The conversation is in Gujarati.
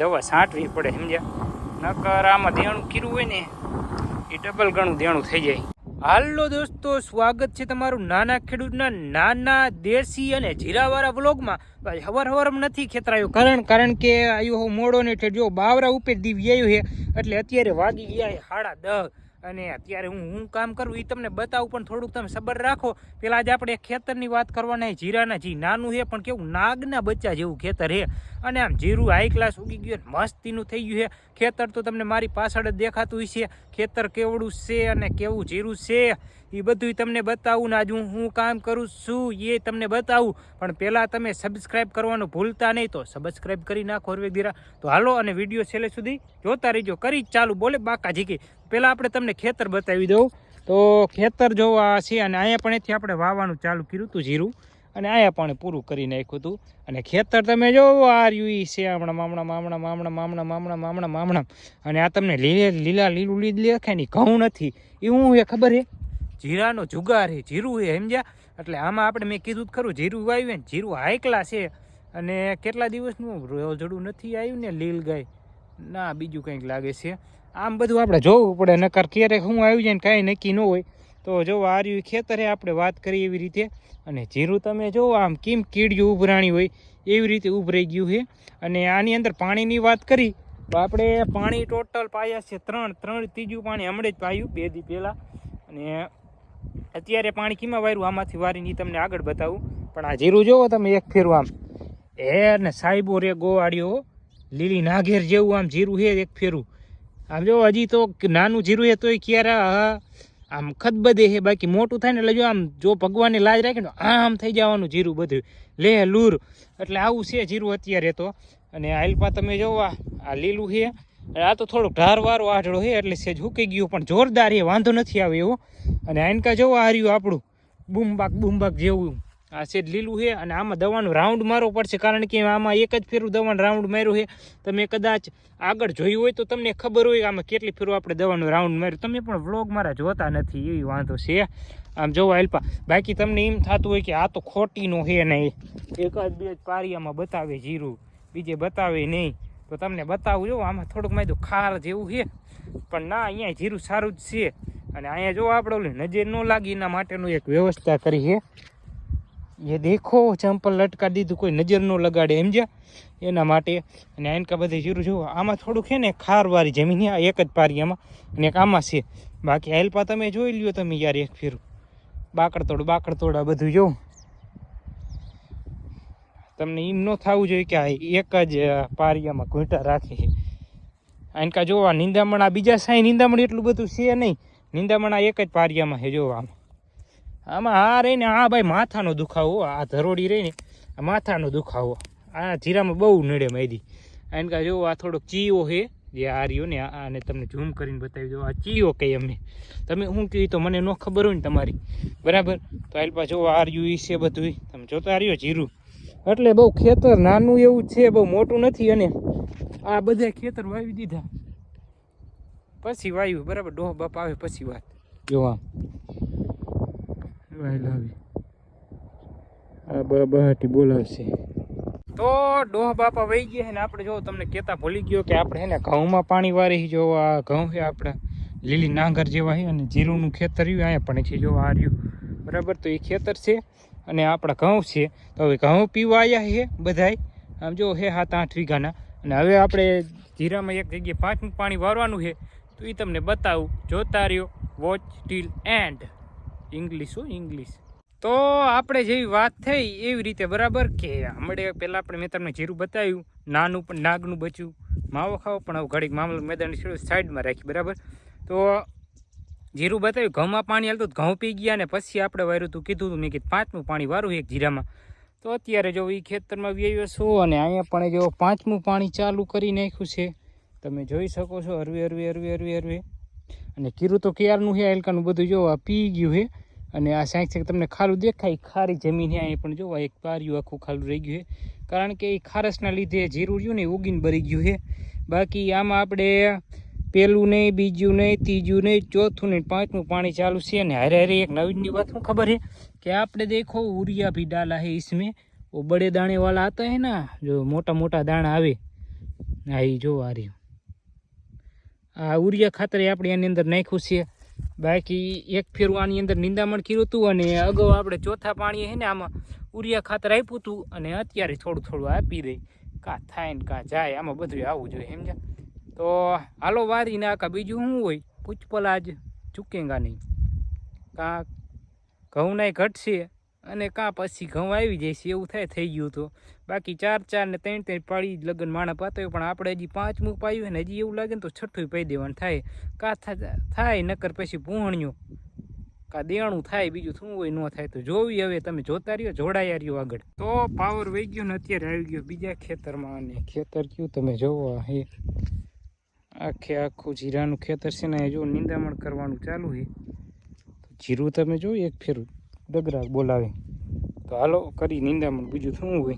દવા છાંટવી પડે, સમજ્યા? નકર આમાં દેણું કર્યું હોય ને, એ ડબલ ગણું દેણું થઈ જાય. હાલો દોસ્તો, સ્વાગત છે તમારું નાના ખેડૂતના નાના દેશી અને જીરાવાળા વ્લોગમાં. હવાર હવારમાં નથી ખેતરાયો, કારણ કારણ કે હું મોડો ને જો બાવરા ઉપર દીવી આવ્યું છે, એટલે અત્યારે વાગી ગયા સાડા દસ. અને અત્યારે હું હું કામ કરું એ તમને બતાવું, પણ થોડુંક તમે સબર રાખો. પેલા આજે આપણે ખેતરની વાત કરવાના જીરાના, જી નાનું છે પણ કેવું નાગના બચ્ચા જેવું ખેતર છે અને આમ જીરું હાઈ ક્લાસ ઉગી ગયું મસ્તીનું થઈ ગયું છે ખેતર તો તમને મારી પાછળ જ દેખાતું છે ખેતર કેવડું છે અને કેવું જીરું છે એ બધું તમને બતાવું ને આજે હું હું કામ કરું છું એ તમને બતાવું. પણ પહેલાં તમે સબસ્ક્રાઇબ કરવાનું ભૂલતા નહીં, તો સબસ્ક્રાઇબ કરી નાખો હરવે દીરા. તો હાલો, અને વીડિયો છેલ્લે સુધી જોતા રહીજો. કરી ચાલુ. બોલે બાકા ઝીકી પહેલાં આપણે તમને ખેતર બતાવી દઉં. તો ખેતર જોવા છે અને અહીંયા પણ એથી આપણે વાવવાનું ચાલુ કર્યું હતું જીરું. અને અહીંયા પણ પૂરું કરી નાખ્યું હતું. અને ખેતર તમે જોવો આ રહ્યું છે હમણાં મામણા મામણા મામણા મામણા મામણા મામણા મામણા. અને આ તમને લીલે, લીલા, લીલું લીધ દેખાય ને ઘઉં નથી. એ હું એ ખબર હે? જીરાનો જુગાર હે, જીરું હે, સમજ્યા? એટલે આમાં આપણે મેં કીધું જ ખરું, જીરું વાવ્યું ને જીરું હાઈ છે. અને કેટલા દિવસનું રોજડું નથી આવ્યું ને લીલ ગાય ના, બીજું કંઈક લાગે છે. આમ બધું આપણે જોવું પડે, નકર ક્યારેક હું આવી જાય ને કાંઈ નક્કી ન હોય. તો જો આ રહ્યું ખેતરે આપણે વાત કરીએ એવી રીતે. અને જીરું તમે જો આમ કેમ કીડિયું ઉભરાણી હોય, એવી રીતે ઉભરાઈ ગયું છે. અને આની અંદર પાણીની વાત કરી, તો આપણે પાણી ટોટલ પાયા છે ત્રણ ત્રણ ત્રીજું પાણી હમણાં જ પાયું, બે દી પહેલાં. અને અત્યારે પાણી કીમાં વાર્યું? આમાંથી વારીને તમને આગળ બતાવું. પણ આ જીરું જોવો તમે એક ફેરું આમ. એ ને સાહેબો રે ગોવાળીઓ લીલી નાઘેર જેવું આમ જીરું છે એક ફેરું. આમ જો હજી તો નાનું જીરું હે તોય ક્યારે આમ ખદબદે હે બાકી મોટું થાય ને એટલે જો આમ જો ભગવાનની લાજ રાખે ને આમ થઈ જવાનું જીરું બધું. લે, લૂર. એટલે આવું છે જીરું અત્યારે તો. અને આલપા તમે જોવો, આ લીલું છે. આ તો થોડુંક ઢારવારો આઢળો છે, એટલે સેજ હુકી ગયું, પણ જોરદાર એ વાંધો નથી આવે એવો. અને આનકા જોવા આ રહ્યું આપણું બૂમબાક બૂમબાક જેવું. આ સેજ લીલું છે અને આમાં દવાનું રાઉન્ડ મારવો પડશે, કારણ કે આમાં એક જ ફેરું દવાનું રાઉન્ડ માર્યું છે. તમે કદાચ આગળ જોયું હોય તો તમને ખબર હોય કે આમાં કેટલી ફેરું આપણે દવાનું રાઉન્ડ માર્યું. તમે પણ વ્લોગ મારા જોતા નથી, એવી વાંધો છે. આમ જોવા હેલ્પા બાકી તમને એમ થતું હોય કે આ તો ખોટીનું છે નહીં. એક જ બે જ પારિયામાં બતાવે જીરું, બીજે બતાવે નહીં. તો તમને બતાવું, જો, આમાં થોડુંક માયદું ખાર જેવું છે. પણ ના, અહીંયા જીરું સારું જ છે. અને અહીંયા જો આપણે ઓલી નજર ન લાગી, એના માટેનું એક વ્યવસ્થા કરી છે. એ દેખો, ચંપલ લટકા દીધું, કોઈ નજર ન લગાડે એમ સમજ્યા? એના માટે, અને આનકા બધે જીરું જુઓ આમાં થોડુંક છે ને ખારવાળી જમીન આ એક જ પારિયામાં અને એક આમાં છે. બાકી હેલ્પા તમે જોઈ લ્યો તમે યાર એક ફેરું. બાકડતોડ બાકડતોડ આ બધું જોઉં તમને એમ ન થવું જોઈએ કે આ એક જ પારિયામાં ઘૂંટા રાખે છે. આનકા જોવા નિંદામણ, આ બીજા સાંઈ નિંદામણ એટલું બધું છે નહીં. નિંદામણ આ એક જ પારિયામાં છે, જોવા આમાં. આમાં આ રહીને આ ભાઈ માથાનો દુખાવો, આ ધરોડી રહીને આ માથાનો દુખાવો. આ જીરામાં બહુ નડે માયદી. આનકા જો આ થોડોક ચીયો છે જે આ રહ્યો ને આને તમને ઝૂમ કરીને બતાવી દો આ ચીયો કહીએ અમને. તમે શું કહ્યું તો મને ન ખબર હોય ને તમારી. બરાબર? તો આલ પાછો આ રહ્યું ઈ છે બધું તમે જોતા રહ્યો જીરું. એટલે બહુ ખેતર નાનું એવું છે, બહુ મોટું નથી અને આ બધા ખેતર વાવી દીધા. પછી વાવ્યું બરાબર? ડોહ બાપ આવે પછી વાત. જો આમ લાવી આ બહાટી તો ડોહ બાપા વહી ગયા ને આપણે જો તમને કહેતા ભૂલી ગયો કે આપણે હે ઘઉંમાં પાણી વારી જો આ ઘઉં છે આપણે લીલી નાંગર જેવા છે અને જીરુંનું ખેતર અહીંયા પણ છે, જો આ રહ્યું. બરાબર? તો એ ખેતર છે અને આપણા ઘઉં છે. તો હવે ઘઉં પીવા આવ્યા છે બધાય. આમ જો હે સાત આઠ વીઘાના. અને હવે આપણે જીરામાં એક જગ્યાએ પાંચમું પાણી વારવાનું છે. તો એ તમને બતાવું. જોતા રહ્યો. Watch till end. ઇંગ્લિશ હો ઇંગ્લિશ તો આપણે જેવી વાત થઈ, એવી રીતે બરાબર કે હમણાં પહેલાં આપણે મેં તમને જીરું બતાવ્યું, નાનું પણ નાગનું બચ્યું, માવો ખાવો, પણ હવે ઘડીક મામલો મેદાન સાઈડમાં રાખી, બરાબર? તો જીરું બતાવ્યું, ઘઉંમાં પાણી હાલતું ઘઉં પી ગયા ને પછી આપણે વાર્યું હતું, કીધું હતું, મેં કીધું, પાંચમું પાણી વારું એક જીરામાં. તો અત્યારે જો એ ખેતરમાં વ્યવ્યો છો અને અહીંયા પણ જો પાંચમું પાણી ચાલુ કરી નાખ્યું છે, તમે જોઈ શકો છો, હરવે હરવે હરવે હરવે હરવે. અને કીરું તો ક્યારનું છે હલકાનું બધું જો આ પી ગયું છે અને આ સાંઈક સાંઈક તમને ખારું દેખાય ખારી જમીન છે અહીં પણ જો આ એક પાર્યું આખું ખાલું રહી ગયું છે કારણ કે એ ખારસના લીધે જીરું રહ્યું ને એ ઉગીને ભરી ગયું છે બાકી આમાં આપણે પેલું નહીં બીજું નહીં ત્રીજું નહીં ચોથું નહીં પાંચમું પાણી ચાલુ છે ને હારે હારે એક નવીનની વાત શું ખબર છે कि आपने देखो यूरिया भी डाला है इसमें वो बड़े दाने वाला आता है ना जो मोटा मोटा दाना आवे હા એ જો આ રહ્યું આ ઉરિયા ખાતર આપણે એની અંદર નાખ્યું છે. બાકી એક ફેરું આની અંદર નિંદામણ કર્યું હતું અને અગાઉ આપણે ચોથા પાણીએ છે ને આમાં ઉરિયા ખાતર આપ્યું હતું અને અત્યારે થોડું થોડું આપી દઈ કા થાય ને કા જાય, આમાં બધું આવવું જોઈએ સમજા તો હાલો વારીને આખા બીજું શું હોય? પૂછપલા આજ ચૂકેગા નહીં. કાં ઘઉં નાય ઘટશે. અને કાં પછી ઘઉં આવી જશે એવું થાય, થઈ ગયું તો. બાકી ચાર ચાર ને ત્રણ ત્રણ પાડી લગ્ન માણા પાતો પણ આપણે હજી પાંચમું પાયું ને, હજી એવું લાગે ને તો છઠ્ઠું પાઈ દેવાનું થાય. કાં થાય, નકર પછી પૂહણ્યું કાં દેણું થાય, બીજું શું હોય, ન થાય. તો જોવી હવે, તમે જોતા રહ્યો, જોડાયા રહ્યો આગળ. તો પાવર વહી ગયો ને, અત્યારે આવી ગયો બીજા ખેતરમાં. અને ખેતર કયું તમે જોવો એ આખે આખું જીરાનું ખેતર છે ને જો નિંદામણ કરવાનું ચાલુ છે. તો જીરું તમે જોયું એક ફેરું? ડગરા બોલાવે. તો હાલો કરી નિંદામણ. બીજું શું હોય?